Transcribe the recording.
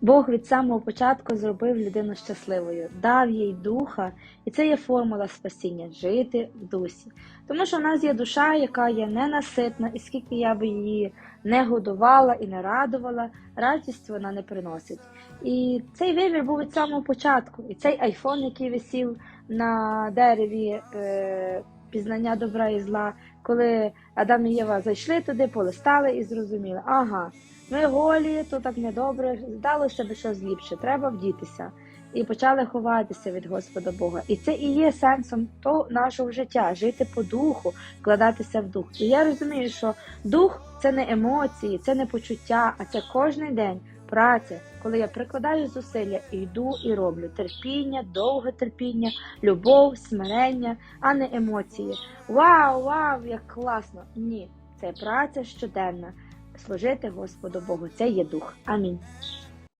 Бог від самого початку зробив людину щасливою, дав їй духа, і це є формула спасіння жити в дусі. Тому що в нас є душа, яка є ненаситна, і скільки я би її не годувала і не радувала, радість вона не приносить. І цей вибір був від самого початку. І цей айфон, який висів на дереві е, пізнання добра і зла, коли Адам і Єва зайшли туди, полистали і зрозуміли, ага. Ми голі, то так недобре, здалося би щось ліпше, треба вдітися. І почали ховатися від Господа Бога. І це і є сенсом того нашого життя жити по духу, вкладатися в дух. І я розумію, що дух це не емоції, це не почуття, а це кожний день праця, коли я прикладаю зусилля і йду і роблю терпіння, довге терпіння, любов, смирення, а не емоції. Вау, вау, як класно! Ні, це праця щоденна служити Господу Богу. Це є дух. Амінь.